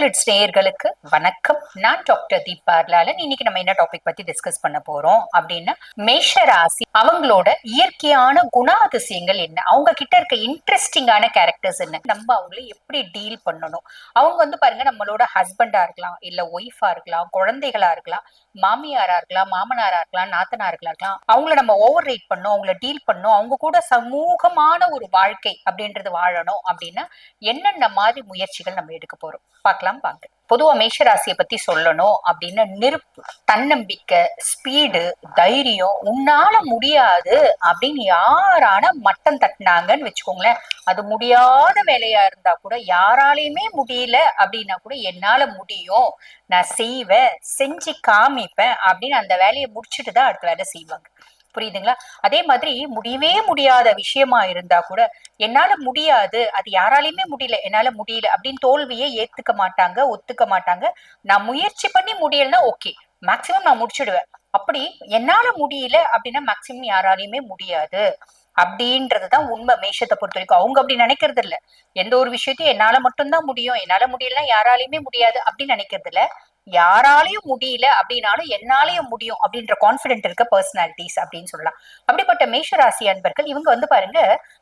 Chocolates நேயர்களுக்கு வணக்கம். நான் டாக்டர் தீபார்லாலன் இன்னைக்கு நம்ம என்ன டாபிக் பத்தி டிஸ்கஸ் பண்ண போறோம் அப்படின்னா மேஷ ராசி அவங்களோட இயற்கையான குணாதிசயங்கள் என்ன? அவங்க கிட்ட இருக்க இன்ட்ரெஸ்டிங்கான கேரக்டர்ஸ் என்ன? நம்ம அவங்களை எப்படி டீல் பண்ணணும்? அவங்க வந்து பாருங்க நம்மளோட ஹஸ்பண்டா இருக்கலாம் இல்ல ஒய்ஃபா இருக்கலாம் குழந்தைகளா இருக்கலாம். மாமியாரா இருக்கலாம் மாமனாரா இருக்கலாம் நாத்தனார்களா இருக்கலாம் அவங்கள நம்ம ஓவர் ரேட் பண்ணோம் அவங்கள டீல் பண்ணோம் அவங்க கூட சமூகமான ஒரு வாழ்க்கை அப்படின்றது வாழணும் அப்படின்னா என்னென்ன மாதிரி முயற்சிகள் நம்ம எடுக்க போறோம்? பார்க்கலாம் வாங்க. பொதுவா மேஷராசியை பத்தி சொல்லணும் அப்படின்னு நெருப்பு தன்னம்பிக்கை ஸ்பீடு தைரியம் உன்னால முடியாது அப்படின்னு யாரான மட்டம் தட்டினாங்கன்னு வச்சுக்கோங்களேன். அது முடியாத வேலையா இருந்தா கூட யாராலையுமே முடியல அப்படின்னா கூட என்னால முடியும். நான் செய்வேன் செஞ்சு காமிப்பேன் அப்படின்னு அந்த வேலையை முடிச்சுட்டு தான் அடுத்த வேலை செய்வாங்க. புரியுதுங்களா? அதே மாதிரி முடியவே முடியாத விஷயமா இருந்தா கூட என்னால முடியாது அது யாராலையுமே முடியல என்னால முடியல அப்படின்னு தோல்வியை ஏத்துக்க மாட்டாங்க ஒத்துக்க மாட்டாங்க. நான் முயற்சி பண்ணி முடியலன்னா ஓகே மேக்சிமம் நான் முடிச்சிடுவேன். அப்படி என்னால முடியல அப்படின்னா மேக்சிமம் யாராலையுமே முடியாது அப்படின்றதுதான் உண்மை மேஷத்தை பொறுத்த வரைக்கும். அவங்க அப்படி நினைக்கிறது இல்ல எந்த ஒரு விஷயத்தையும் என்னால மட்டும்தான் முடியும் என்னால முடியலன்னா யாராலையுமே முடியாது அப்படின்னு நினைக்கிறது இல்ல யாராலையும் முடியல அப்படின்னாலும் என்னாலையும் முடியும் அப்படின்ற கான்பிடென்ட் இருக்க பர்சனாலிட்டிஸ் அப்படின்னு சொல்லலாம். அப்படிப்பட்ட மேஷராசி அன்பர்கள் இவங்க வந்து பாருங்க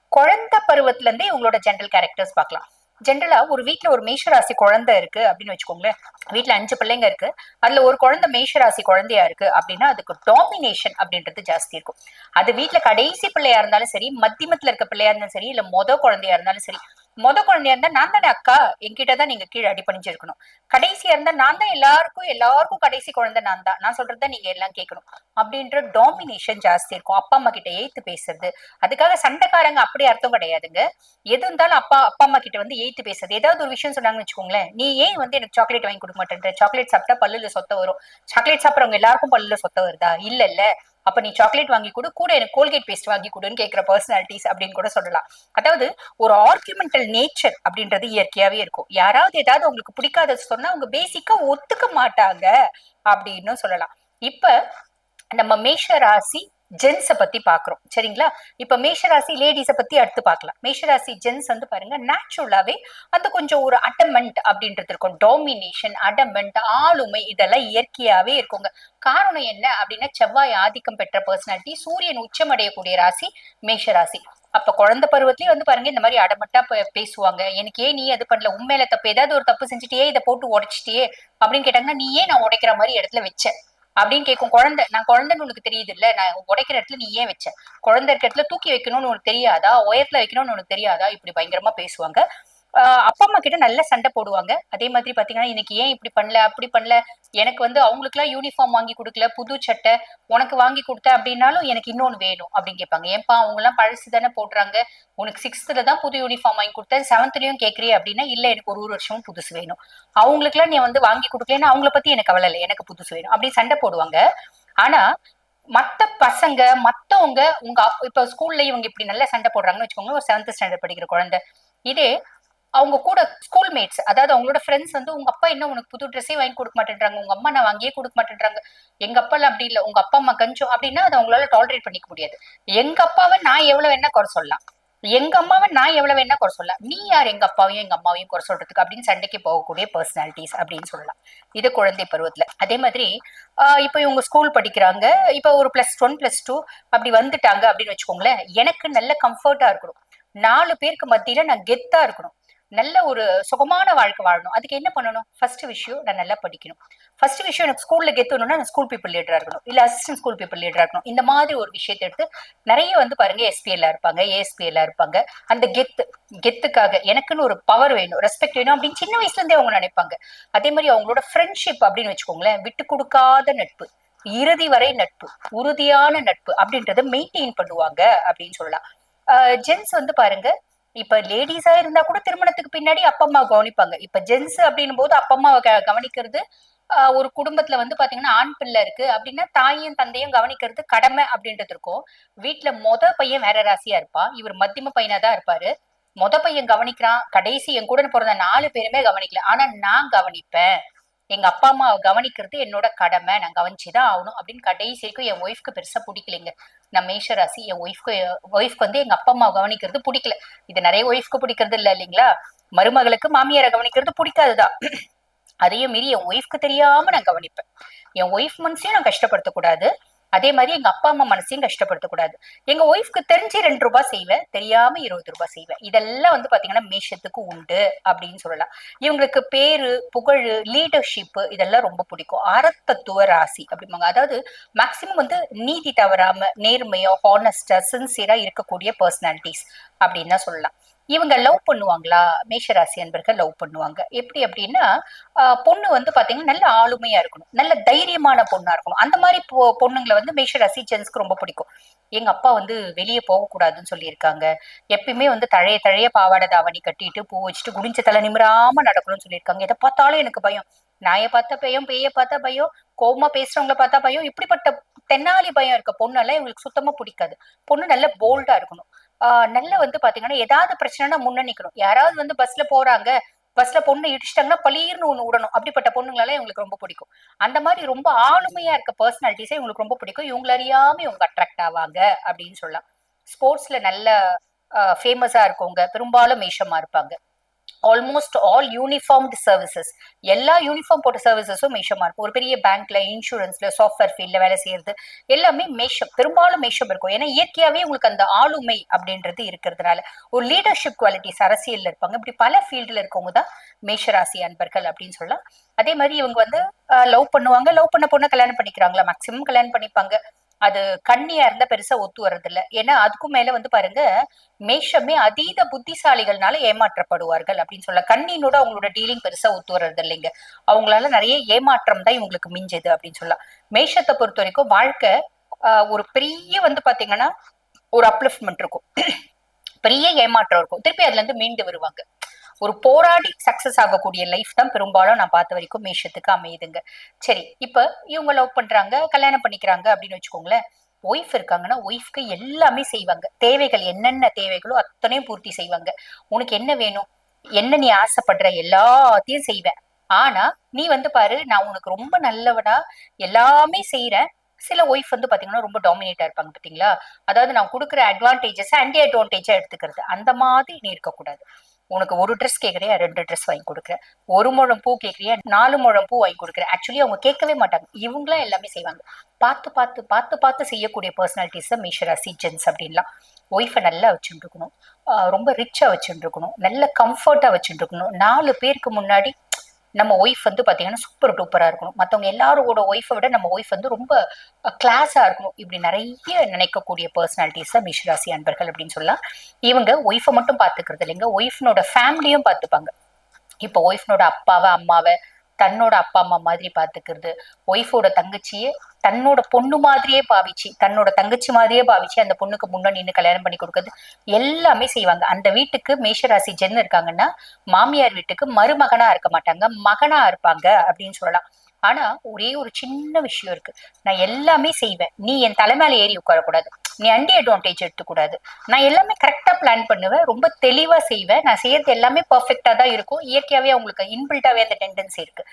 குழந்தை பருவத்துல இருந்தே இவங்களோட ஜென்ரல் கேரக்டர்ஸ் பார்க்கலாம். ஜென்ரலா ஒரு வீட்ல ஒரு மேஷராசி குழந்தை இருக்கு அப்படின்னு வச்சுக்கோங்களேன். வீட்ல அஞ்சு பிள்ளைங்க இருக்கு. அதுல ஒரு குழந்தை மேஷராசி குழந்தையா இருக்கு அப்படின்னா அதுக்கு டாமினேஷன் அப்படின்றது ஜாஸ்தி இருக்கும். அது வீட்டுல கடைசி பிள்ளையா இருந்தாலும் சரி மத்தியமத்துல இருக்க பிள்ளையா இருந்தாலும் சரி இல்ல மொத குழந்தையா இருந்தாலும் சரி மொத குழந்தையா இருந்தா நான் தானே அக்கா? என்கிட்ட தான் நீங்க கீழே அடிப்பணிஞ்சிருக்கணும் கடைசியா இருந்தா நான் தான் எல்லாருக்கும் எல்லாருக்கும் கடைசி குழந்தை நான் தான். நான் சொல்றத நீங்க எல்லாம் கேட்கணும். அப்படின்ற டாமினேஷன் ஜாஸ்தி இருக்கும். அப்பா அம்மா கிட்ட ஏத்து பேசுறது. அதுக்காக சண்டைக்காரங்க அப்படி அர்த்தம் கிடையாதுங்க. எது இருந்தாலும் அப்பா அப்பா அம்மா கிட்ட வந்து ஏத்து பேசுறது. ஏதாவது ஒரு விஷயம் சொன்னாங்கன்னு வச்சுக்கோங்களேன் நீ ஏன் வந்து எனக்கு சாக்லேட் வாங்கி கொடுக்க மாட்டேன்ற? சாக்லேட் சாப்பிட்டா பல்லுல சொத்த வரும். சாக்லேட் சாப்பிட்றவங்க எல்லாருக்கும் பல்லுல சொத்த வருதா? இல்ல இல்ல அப்ப நீ சாக்லேட் வாங்கி கொடு கூட எனக்கு கோல்கேட் பேஸ்ட் வாங்கி கொடுன்னு கேட்கிற பர்சனாலிட்டிஸ் அப்படின்னு கூட சொல்லலாம். அதாவது ஒரு ஆர்குமெண்டல் நேச்சர் அப்படின்றது இயற்கையாவே இருக்கும். யாராவது ஏதாவது உங்களுக்கு பிடிக்காத சொன்னா அவங்க பேசிக்கா ஒத்துக்க மாட்டாங்க அப்படின்னு சொல்லலாம். இப்ப நம்ம மேஷ ராசி ஜென்ஸை பத்தி பாக்குறோம். சரிங்களா? இப்ப மேஷராசி லேடிஸை பத்தி அடுத்து பார்க்கலாம் மேஷராசி ஜென்ஸ் வந்து பாருங்க நேச்சுரலாவே அந்த கொஞ்சம் ஒரு அடமெண்ட் அப்படின்றது இருக்கும். டாமினேஷன் அடமெண்ட் ஆளுமை இதெல்லாம் இயற்கையாவே இருக்குங்க. காரணம் என்ன அப்படின்னா செவ்வாய் ஆதிக்கம் பெற்ற பர்சனாலிட்டி சூரியன் உச்சமடையக்கூடிய ராசி மேஷராசி. அப்ப குழந்தை பருவத்திலேயே வந்து பாருங்க இந்த மாதிரி அடமட்டா பேசுவாங்க. எனக்கு ஏன் நீ அது பண்ணல? உண்மையில தப்பு ஏதாவது ஒரு தப்பு செஞ்சுட்டியே இதை போட்டு உடைச்சிட்டியே அப்படின்னு கேட்டாங்கன்னா நீ ஏன் நான் உடைக்கிற மாதிரி இடத்துல வச்சேன் அப்படின்னு கேட்கும் குழந்தை நான் குழந்தைன்னு உனக்கு தெரியுது இல்ல நான் உடைக்கிற இடத்துல நீ ஏன் வச்ச? குழந்தை இருக்க இடத்துல தூக்கி வைக்கணும்னு உனக்கு தெரியாதா? உயரத்துல வைக்கணும்னு உனக்கு தெரியாதா? இப்படி பயங்கரமா பேசுவாங்க. அப்பா அம்மா கிட்ட நல்ல சண்டை போடுவாங்க. அதே மாதிரி பாத்தீங்கன்னா இன்னைக்கு ஏன் இப்படி பண்ணல? அப்படி பண்ணல? எனக்கு வந்து அவங்களுக்கு எல்லாம் யூனிஃபார்ம் வாங்கி கொடுக்கல. புது சட்டை. உனக்கு வாங்கி கொடுத்த அப்படின்னாலும் எனக்கு இன்னொன்னு வேணும். அப்படின்னு கேட்பாங்க. ஏன்பா அவங்க எல்லாம் பழசு தானே போடுறாங்க. உனக்கு சிக்ஸ்த்ல தான் புது யூனிஃபார்ம் வாங்கி கொடுத்தேன். செவன்த்லயும் கேட்கறிய அப்படின்னா இல்ல எனக்கு ஒரு ஒரு வருஷமும் புதுசு வேணும். அவங்களுக்கு எல்லாம் நீ வந்து வாங்கி கொடுக்கலன்னா அவங்கள பத்தி எனக்கு கவலை இல்லை. எனக்கு புதுசு வேணும். அப்படி சண்டை போடுவாங்க. ஆனா மத்த பசங்க மத்தவங்க உங்க இப்ப ஸ்கூல்ல இவங்க இப்படி நல்லா சண்டை போடுறாங்கன்னு வச்சுக்கோங்க ஒரு செவன்த் ஸ்டாண்டர்ட் படிக்கிற குழந்தை. இதே அவங்க கூட ஸ்கூல் மேட்ஸ் அதாவது அவங்களோட ஃப்ரெண்ட்ஸ் வந்து உங்க அப்பா என்ன உனக்கு புது ட்ரெஸ்ஸே வாங்கி கொடுக்க மாட்டேன்றாங்க? உங்க அம்மா நான் வாங்கியே கொடுக்க மாட்டேன்றாங்க. எங்க அப்பா அப்படி இல்லை. உங்க அப்பா அம்மா கஞ்சம் அப்படின்னா அதை அவங்களால டாலரேட் பண்ணிக்க முடியாது. எங்க அப்பாவை நான் எவ்வளவு என்ன குறை சொல்லலாம். எங்க அம்மாவை நான் எவ்வளவு என்ன குறை சொல்லலாம். நீ யார்? எங்க அப்பாவையும் எங்க அம்மாவையும் குறை சொல்றதுக்கு அப்படின்னு சண்டைக்கு போகக்கூடிய பர்சனாலிட்டிஸ் அப்படின்னு சொல்லலாம். இது குழந்தை பருவத்துல. அதே மாதிரி ஆஹ் இப்ப இவங்க ஸ்கூல் படிக்கிறாங்க. இப்ப ஒரு பிளஸ் ஒன் பிளஸ் டூ அப்படி வந்துட்டாங்க அப்படின்னு வச்சுக்கோங்களேன். எனக்கு நல்ல கம்ஃபர்ட்டா இருக்கணும். நாலு பேருக்கு மத்தியில நான் கெத்தா இருக்கணும். நல்ல ஒரு சுகமான வாழ்க்கை வாழணும். அதுக்கு என்ன பண்ணணும்? ஃபர்ஸ்ட் விஷயம் நான் நல்லா படிக்கணும். ஃபர்ஸ்ட் விஷயம் எனக்கு ஸ்கூல்ல கெத்தணும்னா நான் ஸ்கூல் பீப்புள் லீடரா இருக்கணும். இல்ல அசிஸ்டன்ட் ஸ்கூல் பீப்புள் லீடரா இருக்கணும். இந்த மாதிரி ஒரு விஷயத்தை எடுத்து நிறைய வந்து பாருங்க எஸ்பிஎல்ல இருப்பாங்க ஏஎஸ்பிஎல்ல இருப்பாங்க. அந்த கெத்து கெத்துக்காக எனக்குன்னு ஒரு பவர் வேணும் ரெஸ்பெக்ட் வேணும் அப்படின்னு சின்ன வயசுல இருந்தே அவங்க நினைப்பாங்க. அதே மாதிரி அவங்களோட ஃப்ரெண்ட்ஷிப் அப்படின்னு வச்சுக்கோங்களேன் விட்டு கொடுக்காத நட்பு இறுதி வரை நட்பு உறுதியான நட்பு அப்படின்றத மெயின்டைன் பண்ணுவாங்க அப்படின்னு சொல்லலாம். ஜென்ஸ் வந்து பாருங்க இப்ப லேடிஸா இருந்தா கூட திருமணத்துக்கு பின்னாடி அப்பா அம்மா கவனிப்பாங்க. இப்ப ஜென்ஸ் அப்படின்னும் போது அப்பா அம்மாவை கவனிக்கிறது ஒரு குடும்பத்துல வந்து பாத்தீங்கன்னா ஆண் பிள்ளை இருக்கு அப்படின்னா தாயும் தந்தையும் கவனிக்கிறது கடமை அப்படின்றது இருக்கும். வீட்டுல மொத பையன் வேற ராசியா இருப்பான் இவர் மத்தியம பையனா தான் இருப்பாரு. மொத பையன் கவனிக்கிறான். கடைசி என் கூட பிறந்த நாலு பேருமே கவனிக்கல. ஆனா நான் கவனிப்பேன். எங்க அப்பா அம்மா கவனிக்கிறது என்னோட கடமை. நான் கவனிச்சுதான் ஆகணும் அப்படின்னு கடைசி வரைக்கும் என் ஒய்ஃப்க்கு பெருசா பிடிக்கலைங்க. நான் மேஷராசி என் ஒய்ஃப்க்கு ஒய்ஃப்க்கு வந்து எங்க அப்பா அம்மா கவனிக்கிறது பிடிக்கல. இது நிறைய ஒய்ஃப்க்கு பிடிக்கிறது இல்ல இல்லைங்களா? மருமகளுக்கு மாமியாரை கவனிக்கிறது பிடிக்காதுதான். அதையும் மீறி என் ஒய்ஃப்க்கு தெரியாம நான் கவனிப்பேன். என் ஒய்ஃப் மனசையும் நான் கஷ்டப்படுத்தக்கூடாது. அதே மாதிரி எங்க அப்பா அம்மா மனசையும் கஷ்டப்படுத்தக்கூடாது எங்க ஒய்ஃப்க்கு தெரிஞ்சு ரெண்டு ரூபாய் செய்வேன் தெரியாம இருபது ரூபாய் செய்வேன் இதெல்லாம் வந்து பாத்தீங்கன்னா மேஷத்துக்கு உண்டு அப்படின்னு சொல்லலாம். இவங்களுக்கு பேரு புகழ் லீடர்ஷிப் இதெல்லாம் ரொம்ப பிடிக்கும். அறத்தத்துவ ராசி அப்படிம்பாங்க. அதாவது மேக்சிமம் வந்து நீதி தவறாம நேர்மையா ஹானஸ்டா சின்சியரா இருக்கக்கூடிய பர்சனாலிட்டிஸ் அப்படின்னு தான் சொல்லலாம். இவங்க லவ் பண்ணுவாங்களா? மேஷராசி அன்பர்கள் லவ் பண்ணுவாங்க. எப்படி அப்படின்னா பொண்ணு வந்து பாத்தீங்கன்னா நல்ல ஆளுமையா இருக்கணும். நல்ல தைரியமான பொண்ணா இருக்கணும். அந்த மாதிரி பொண்ணுங்களை வந்து மேஷராசி ஜென்ஸ்க்கு ரொம்ப பிடிக்கும். எங்க அப்பா வந்து வெளியே போகக்கூடாதுன்னு சொல்லியிருக்காங்க. எப்பயுமே வந்து தழைய தழைய பாவாடை தாவணி கட்டிட்டு பூ வச்சுட்டு குடிஞ்ச தலை நிமிராம நடக்கணும்னு சொல்லியிருக்காங்க. எதை பார்த்தாலும் எனக்கு பயம். நாயை பார்த்தா பயம் பேய பார்த்தா பயம் கோபமா பேசுறவங்கள பார்த்தா பயம். இப்படிப்பட்ட தென்னாலி பயம் இருக்க பொண்ணெல்லாம் இவங்களுக்கு சுத்தமா பிடிக்காது. பொண்ணு நல்ல போல்டா இருக்கணும். நல்ல வந்து பாத்தீங்கன்னா ஏதாவது பிரச்சனைனா முன்னணிக்கணும் யாராவது வந்து பஸ்ல போறாங்க பஸ்ல பொண்ணு இடிச்சிட்டாங்கன்னா பளீர்னு ஒண்ணு விடணும். அப்படிப்பட்ட பொண்ணுங்களால இவங்களுக்கு ரொம்ப பிடிக்கும். அந்த மாதிரி ரொம்ப ஆளுமையா இருக்க பர்சனாலிட்டிஸே இவங்களுக்கு ரொம்ப பிடிக்கும். இவங்க அறியாம இவங்க அட்ராக்ட் ஆவாங்க அப்படின்னு சொல்லலாம். ஸ்போர்ட்ஸ்ல நல்ல ஃபேமஸா இருக்கவங்க பெரும்பாலும் மேஷமா இருப்பாங்க. ஆல்மோஸ்ட் ஆல் யூனிஃபார்ம்டு சர்வீசஸ் எல்லா யூனிஃபார்ம் போட்ட சர்வீசஸும் மேஷமா இருக்கும். ஒரு பெரிய பேங்க்ல இன்சூரன்ஸ்ல சாஃப்ட்வேர் ஃபீல்ட்ல வேலை செய்யறது எல்லாமே மேஷம். பெரும்பாலும் மேஷம் இருக்கும். ஏன்னா இயற்கையாவே உங்களுக்கு அந்த ஆளுமை அப்படின்றது இருக்கிறதுனால. ஒரு லீடர்ஷிப் குவாலிட்டிஸ் அரசியல்ல இருப்பாங்க. இப்படி பல ஃபீல்டுல இருக்கவங்க தான் மேஷராசி அன்பர்கள் அப்படின்னு சொல்லலாம். அதே மாதிரி இவங்க வந்து லவ் பண்ணுவாங்க. லவ் பண்ண பொண்ணை கல்யாணம் பண்ணிக்கிறாங்களா? மேக்சிமம் கல்யாணம் பண்ணிப்பாங்க. அது கண்ணியா இருந்தா பெருசா ஒத்து வர்றது இல்ல ஏன்னா அதுக்கும் மேல வந்து பாருங்க மேஷமே அதீத புத்திசாலிகள்னால ஏமாற்றப்படுவார்கள் அப்படின்னு சொல்ல கண்ணினோட அவங்களோட டீலிங் பெருசா ஒத்து வர்றது இல்லைங்க அவங்களால நிறைய ஏமாற்றம் தான் இவங்களுக்கு மிஞ்சது அப்படின்னு சொல்லலாம். மேஷத்தை பொறுத்த வரைக்கும் வாழ்க்கை ஒரு பெரிய வந்து பாத்தீங்கன்னா ஒரு அப்லிஃப்ட்மெண்ட் இருக்கும். பெரிய ஏமாற்றம் இருக்கும். திருப்பி அதுல இருந்து மீண்டு வருவாங்க. ஒரு போராடி சக்சஸ் ஆகக்கூடிய லைஃப் தான் பெரும்பாலும் நான் பார்த்த வரைக்கும் மேஷத்துக்கு அமையுதுங்க. சரி இப்ப இவங்க லவ் பண்றாங்க கல்யாணம் பண்ணிக்கிறாங்க அப்படின்னு வச்சுக்கோங்களேன். ஒய்ஃப் இருக்காங்கன்னா ஒய்ஃப்க்கு எல்லாமே செய்வாங்க. தேவைகள் என்னென்ன தேவைகளோ அத்தனையும் பூர்த்தி செய்வாங்க. உனக்கு என்ன வேணும்? என்ன நீ ஆசைப்படுற? எல்லாத்தையும் செய்வேன். ஆனா நீ வந்து பாரு நான் உனக்கு ரொம்ப நல்லவனா எல்லாமே செய்யறேன் சில ஒய்ஃப் வந்து பாத்தீங்கன்னா ரொம்ப டாமினேட்டா இருப்பாங்க பாத்தீங்களா? அதாவது நான் கொடுக்குற அட்வான்டேஜஸ் அண்டி அட்வான்டேஜா எடுத்துக்கிறது. அந்த மாதிரி நீ இருக்கக்கூடாது. உனக்கு ஒரு ட்ரெஸ் கேட்குறியா ரெண்டு ட்ரெஸ் வாங்கி கொடுக்குறேன் ஒரு முழம் பூ கேட்குறியா நாலு முழம் பூ வாங்கி கொடுக்குறேன் ஆக்சுவலி அவங்க கேட்கவே மாட்டாங்க. இவங்களாம் எல்லாமே செய்வாங்க. பார்த்து பார்த்து பார்த்து பார்த்து செய்யக்கூடிய பர்சனாலிட்டிஸ் தான் மேஷராசி ஜென்ஸ் அப்படின்லாம். ஒய்ஃபை நல்லா வச்சுருக்கணும் ரொம்ப ரிச்சாக வச்சுருக்கணும் நல்ல கம்ஃபர்ட்டாக வச்சுருக்கணும் நாலு பேருக்கு முன்னாடி நம்ம ஒய்ஃப் வந்து பாத்தீங்கன்னா சூப்பர் டூப்பராக இருக்கணும். மத்தவங்க எல்லாரோட ஒய்ஃபை விட நம்ம ஒய்ஃப் வந்து ரொம்ப கிளாஸா இருக்கணும். இப்படி நிறைய நினைக்கக்கூடிய பர்சனாலிட்டிஸ் தான் மிஷ்ராசி அன்பர்கள் அப்படின்னு சொல்லலாம். இவங்க ஒய்ஃபை மட்டும் பார்த்துக்கிறது இல்லைங்க. ஒய்ஃப்னோட ஃபேமிலியும் பாத்துப்பாங்க. இப்போ ஒய்ஃப்னோட அப்பாவை அம்மாவை தன்னோட அப்பா அம்மா மாதிரி பாத்துக்கிறது. ஒய்ஃபோட தங்கச்சியே தன்னோட பொண்ணு மாதிரியே பாவிச்சு தன்னோட தங்கச்சி மாதிரியே பாவிச்சு அந்த பொண்ணுக்கு முன்னே நின்று கல்யாணம் பண்ணி கொடுக்கறது எல்லாமே செய்வாங்க. அந்த வீட்டுக்கு மேஷராசி ஜென் இருக்காங்கன்னா மாமியார் வீட்டுக்கு மருமகனா இருக்க மாட்டாங்க மகனா இருப்பாங்க அப்படின்னு சொல்லலாம். ஆனா ஒரே ஒரு சின்ன விஷயம் இருக்கு. நான் எல்லாமே செய்வேன். நீ என் தலைமையில ஏறி உட்காரக்கூடாது. நீ அண்டி அட்வான்டேஜ் எடுத்துக்கூடாது. நான் எல்லாமே கரெக்டா பிளான் பண்ணுவேன். ரொம்ப தெளிவா செய்வேன். நான் செய்யறது எல்லாமே பர்ஃபெக்டா தான் இருக்கும். இயற்கையாவே அவங்களுக்கு இன்பில்ட்டாவே அந்த டெண்டன்சி இருக்கு.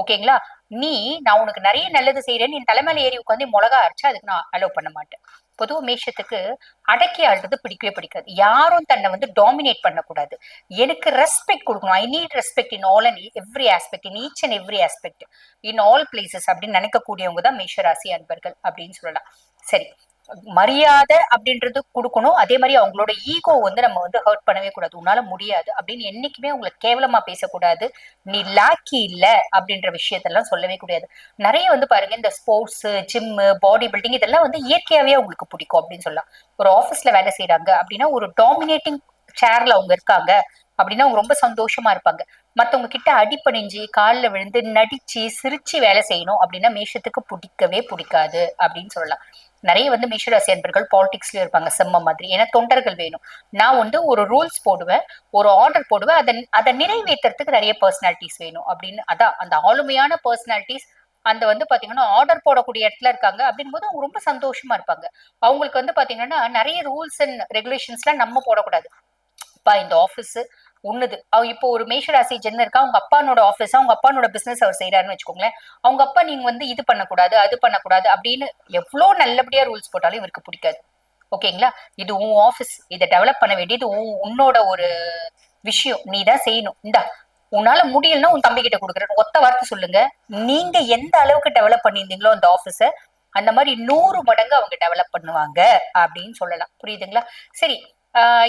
ஓகேங்களா? நீ நான் உனக்கு நிறைய நல்லது செய்யறேன்னு என் தலைமையில ஏறி உட்காந்து மிளகா அரைச்சா அதுக்கு நான் அலோவ் பண்ண மாட்டேன். பொதுவா மேஷத்துக்கு அடக்கி ஆள்றது பிடிக்கவே பிடிக்காது. யாரும் தன்னை வந்து டாமினேட் பண்ணக்கூடாது. எனக்கு ரெஸ்பெக்ட் கொடுக்கணும். I need respect in all and every aspect in each and every aspect in all places அப்படின்னு நினைக்கக்கூடியவங்க தான் மேஷராசி அன்பர்கள் அப்படின்னு சொல்லலாம். சரி. மரியாதை அப்படின்றது கொடுக்கணும். அதே மாதிரி அவங்களோட ஈகோ வந்து நம்ம வந்து ஹர்ட் பண்ணவே கூடாது. உன்னால முடியாது அப்படின்னு என்னைக்குமே அவங்களை கேவலமா பேசக்கூடாது. நீ லாக்கி இல்ல அப்படின்ற விஷயத்தெல்லாம் சொல்லவே கூடாது. நிறைய வந்து பாருங்க இந்த ஸ்போர்ட்ஸ் ஜிம்மு பாடி பில்டிங் இதெல்லாம் வந்து இயற்கையாவே அவங்களுக்கு பிடிக்கும் அப்படின்னு சொல்லலாம். ஒரு ஆஃபீஸ்ல வேலை செய்யறாங்க அப்படின்னா ஒரு டாமினேட்டிங் சேர்ல அவங்க இருக்காங்க அப்படின்னா அவங்க ரொம்ப சந்தோஷமா இருப்பாங்க. மத்தவங்க கிட்ட அடிப்பணிஞ்சு காலில் விழுந்து நடிச்சு சிரிச்சு வேலை செய்யணும் அப்படின்னா மேஷத்துக்கு பிடிக்கவே பிடிக்காது அப்படின்னு சொல்லலாம். நிறைய வந்து மேஷராசி அன்பர்கள் பாலிடிக்ஸ்லயும் இருப்பாங்க செம்ம மாதிரி. ஏன்னா தொண்டர்கள் வேணும். நான் வந்து ஒரு ரூல்ஸ் போடுவேன் ஒரு ஆர்டர் போடுவேன் அதை அதை நிறைவேற்றுறதுக்கு நிறைய பர்சனாலிட்டிஸ் வேணும் அப்படின்னு. அதான் அந்த ஆளுமையான பர்சனாலிட்டிஸ் அந்த வந்து பாத்தீங்கன்னா ஆர்டர் போடக்கூடிய இடத்துல இருக்காங்க அப்படின் போது அவங்க ரொம்ப சந்தோஷமா இருப்பாங்க. அவங்களுக்கு வந்து பாத்தீங்கன்னா நிறைய ரூல்ஸ் அண்ட் ரெகுலேஷன்ஸ்லாம் நம்ம போடக்கூடாது. அப்பா இந்த ஆஃபீஸ் உண்ணுது அவ இப்போ ஒரு மேஷராசி ஜென்ன இருக்கா அவங்க அப்பானோட ஆஃபீஸ் அவங்க அப்பானோட பிசினஸ் அவர் செய்யறாருன்னு வச்சுக்கோங்களேன். அவங்க அப்பா நீங்க வந்து இது பண்ணக்கூடாது அது பண்ணக்கூடாது அப்படின்னு எவ்வளோ நல்லபடியா ரூல்ஸ் போட்டாலும் இவருக்கு பிடிக்காது. ஓகேங்களா? இது உன் ஆஃபீஸ் இதை டெவலப் பண்ண வேண்டியது உன் உன்னோட ஒரு விஷயம். நீ தான் செய்யணும். இந்தா உன்னால முடியலன்னா உன் தம்பி கிட்ட கொடுக்குறேன். ஒத்த வார்த்தை சொல்லுங்க. நீங்க எந்த அளவுக்கு டெவலப் பண்ணியிருந்தீங்களோ அந்த ஆஃபீஸ அந்த மாதிரி நூறு மடங்கு அவங்க டெவலப் பண்ணுவாங்க அப்படின்னு சொல்லலாம். புரியுதுங்களா? சரி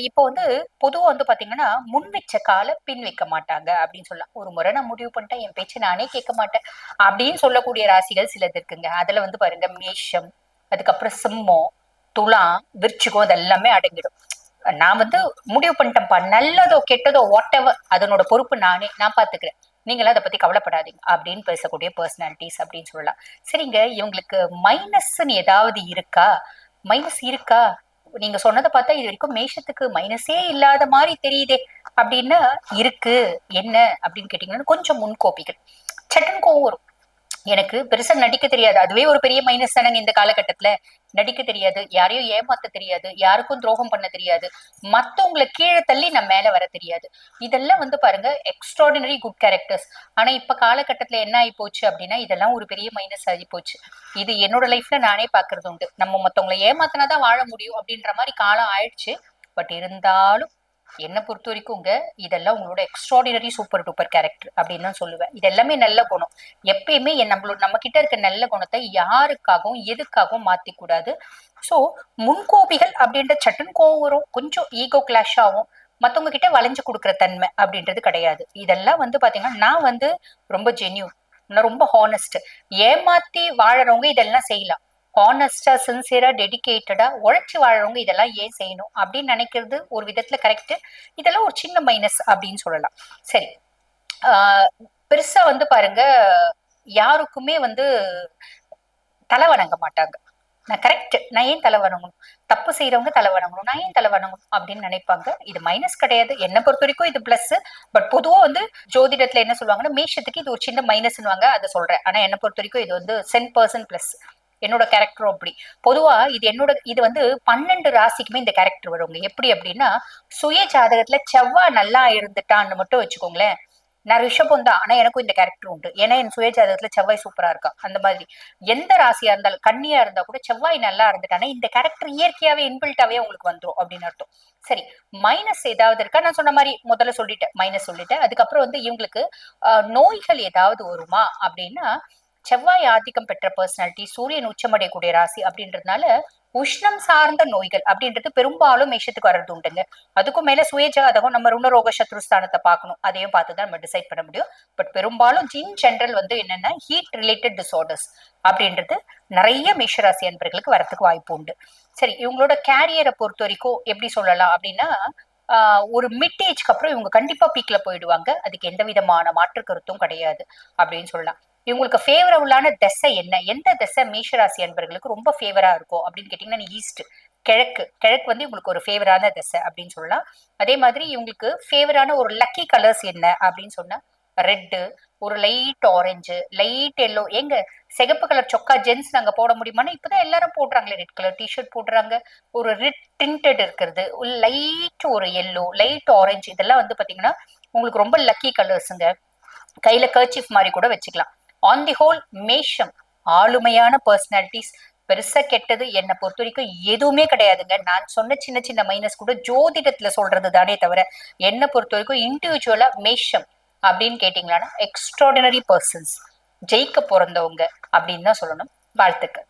இப்போ வந்து பொதுவா வந்து பாத்தீங்கன்னா முன் வச்ச கால பின் வைக்க மாட்டாங்க அப்படின்னு சொல்லலாம். ஒரு முறை நான் முடிவு பண்ணிட்டேன் என் பேச்சு நானே கேட்க மாட்டேன் அப்படின்னு சொல்லக்கூடிய ராசிகள் சிலது இருக்குங்க. அதுல வந்து பாருங்க மேஷம் அதுக்கப்புறம் சிம்மம் துலாம் விருச்சிகம் அது எல்லாமே அடங்கிடும். நான் வந்து முடிவு பண்ணிட்டேன்ப்பா நல்லதோ கெட்டதோ வாட் எவர் அதனோட பொறுப்பு நானே நான் பாத்துக்கிறேன். நீங்களும் அதை பத்தி கவலைப்படாதீங்க அப்படின்னு பேசக்கூடிய பர்சனாலிட்டிஸ் அப்படின்னு சொல்லலாம். சரிங்க இவங்களுக்கு மைனஸ்ன்னு ஏதாவது இருக்கா? மைனஸ் இருக்கா? நீங்க சொன்னதை பார்த்தா இது வரைக்கும் மேஷத்துக்கு மைனஸே இல்லாத மாதிரி தெரியுதே அப்படின்னா இருக்கு. என்ன அப்படின்னு கேட்டீங்கன்னா கொஞ்சம் முன்கோபிகள். சட்டன் கோவம் வரும். எனக்கு பெருசா நடிக்க தெரியாது. அதுவே ஒரு பெரிய மைனஸ் தானங்க இந்த காலகட்டத்துல. நடிக்க தெரியாது. யாரையும் ஏமாத்த தெரியாது. யாருக்கும் துரோகம் பண்ண தெரியாது. மத்தவங்களை கீழே தள்ளி நான் மேல வர தெரியாது. இதெல்லாம் வந்து பாருங்க எக்ஸ்ட்ராடினரி குட் கேரக்டர்ஸ் ஆனா இப்ப காலகட்டத்துல என்ன ஆகி போச்சு அப்படின்னா இதெல்லாம் ஒரு பெரிய மைனஸ் ஆகி போச்சு இது என்னோட லைஃப்ல நானே பாக்குறது உண்டு. நம்ம மத்தவங்களை ஏமாத்தினாதான் வாழ முடியும் அப்படின்ற மாதிரி காலம் ஆயிடுச்சு. பட் இருந்தாலும் என்னை பொறுத்த வரைக்கும்ங்க இதெல்லாம் உங்களோட எக்ஸ்ட்ராடினரி சூப்பர் டூப்பர் கேரக்டர் அப்படின்னு தான் சொல்லுவேன். இது எல்லாமே நல்ல குணம். எப்பயுமே நம்மளோட நம்ம கிட்ட இருக்க நல்ல குணத்தை யாருக்காகவும் எதுக்காகவும் மாத்திக்கூடாது. ஸோ முன்கோபிகள் அப்படின்ற சட்டன் கோவம் வரும். கொஞ்சம் ஈகோ கிளாஷ் ஆகும். மத்தவங்க கிட்ட வளைஞ்சு கொடுக்குற தன்மை அப்படின்றது கிடையாது. இதெல்லாம் வந்து பாத்தீங்கன்னா நான் வந்து ரொம்ப ஜென்யூன் நான் ரொம்ப ஹானஸ்ட் ஏமாத்தி வாழறவங்க இதெல்லாம் செய்யலாம். ஹானஸ்டா சின்சியரா டெடிகேட்டடா உழைச்சி வாழறவங்க இதெல்லாம் ஏன் செய்யணும்? அப்படின்னு நினைக்கிறது ஒரு விதத்துல கரெக்ட் இதெல்லாம் ஒரு சின்ன மைனஸ் அப்படின்னு சொல்லலாம். சரி. ஆஹ் பெருசா வந்து பாருங்க யாருக்குமே வந்து தலை வணங்க மாட்டாங்க. நான் கரெக்ட் நான் ஏன் தலை வணங்கணும்? தப்பு செய்யறவங்க தலை வணங்கணும். நான் ஏன் தலை வணங்கணும்? அப்படின்னு நினைப்பாங்க. இது மைனஸ் கிடையாது. என்ன பொறுத்த வரைக்கும் இது பிளஸ் பட் பொதுவா வந்து ஜோதிடத்துல என்ன சொல்லுவாங்கன்னா மேஷத்துக்கு இது ஒரு சின்ன மைனஸ்னுவாங்க அதை சொல்றேன். ஆனா என்ன பொறுத்த வரைக்கும் இது வந்து சென் பர்சன்ட் பிளஸ் என்னோட கேரக்டரும் அப்படி. பொதுவா இது என்னோட இது வந்து பன்னெண்டு ராசிக்குமே இந்த கேரக்டர் வருங்க எப்படி அப்படின்னா சுய ஜாதகத்துல செவ்வாய் நல்லா இருந்துட்டான்னு மட்டும் வச்சுக்கோங்களேன். நான் ரிஷபம் தான் ஆனா எனக்கும் இந்த கேரக்டர் உண்டு. ஏன்னா என் சுயஜாதகத்துல செவ்வாய் சூப்பரா இருக்கா? அந்த மாதிரி. எந்த ராசியா இருந்தாலும் கண்ணியா இருந்தா கூட செவ்வாய் நல்லா இருந்துட்டானா இந்த கேரக்டர் இயற்கையாவே இன்பில்ட்டாவே உங்களுக்கு வந்துடும் அப்படின்னு அர்த்தம். சரி மைனஸ் ஏதாவது இருக்கா? நான் சொன்ன மாதிரி முதல்ல சொல்லிட்டேன். மைனஸ் சொல்லிட்டேன். அதுக்கப்புறம் வந்து இவங்களுக்கு நோய்கள் ஏதாவது வருமா அப்படின்னா செவ்வாய் ஆதிக்கம் பெற்ற பர்சனாலிட்டி சூரியன் உச்சமடையக்கூடிய ராசி அப்படின்றதுனால உஷ்ணம் சார்ந்த நோய்கள் அப்படின்றது பெரும்பாலும் மேஷத்துக்கு வர்றது உண்டுங்க. அதுக்கும் மேல சுயஜாதகம் நம்ம ருணரோக சத்ருஸ்தானத்தை பார்க்கணும். அதையும் பார்த்து தான் நம்ம டிசைட் பண்ண முடியும். பட் பெரும்பாலும் இன் ஜென்ரல் வந்து என்னன்னா ஹீட் ரிலேட்டட் டிசார்டர்ஸ் அப்படின்றது நிறைய மேஷராசி அன்பர்களுக்கு வரத்துக்கு வாய்ப்பு உண்டு. சரி இவங்களோட கேரியரை பொறுத்த வரைக்கும் எப்படி சொல்லலாம் அப்படின்னா ஆஹ் ஒரு மிட் ஏஜ்க்கு அப்புறம் இவங்க கண்டிப்பா பீக்ல போயிடுவாங்க. அதுக்கு எந்த விதமான மாற்று கருத்தும் கிடையாது அப்படின்னு சொல்லலாம். இவங்களுக்கு ஃபேவரபுளான திசை என்ன? எந்த திசை மேஷராசி அன்பர்களுக்கு ரொம்ப ஃபேவரா இருக்கும்? அப்படின்னு கேட்டீங்கன்னா ஈஸ்ட் கிழக்கு. கிழக்கு வந்து இவங்களுக்கு ஒரு ஃபேவரான திசை அப்படின்னு சொல்லலாம். அதே மாதிரி இவங்களுக்கு ஃபேவரான ஒரு லக்கி கலர்ஸ் என்ன அப்படின்னு சொன்னா ரெட்டு ஒரு லைட் ஆரஞ்சு லைட் எல்லோ எங்க சிகப்பு கலர் சொக்கா ஜென்ஸ் நாங்க போட முடியுமானா இப்பதான் எல்லாரும் போடுறாங்களே. ரெட் கலர் டிஷர்ட் போடுறாங்க. ஒரு ரெட் டிண்டட் இருக்கிறது. லைட் ஒரு எல்லோ லைட் ஆரஞ்சு இதெல்லாம் வந்து பாத்தீங்கன்னா உங்களுக்கு ரொம்ப லக்கி கலர்ஸுங்க கையில கர்ச்சிஃப் மாதிரி கூட வச்சுக்கலாம். ஆன் தி ஹோல் மேஷம் ஆளுமையான பர்சனாலிட்டிஸ் பெருசா கெட்டது என்னை பொறுத்த வரைக்கும் எதுவுமே கிடையாதுங்க. நான் சொன்ன சின்ன சின்ன மைனஸ் கூட ஜோதிடத்துல சொல்றது தானே தவிர என்னை பொறுத்த வரைக்கும் இண்டிவிஜுவலா மேஷம் அப்படின்னு கேட்டீங்களா எக்ஸ்ட்ராடினரி பர்சன்ஸ் ஜெயிக்க பிறந்தவங்க அப்படின்னு தான் சொல்லணும். வாழ்த்துக்கள்.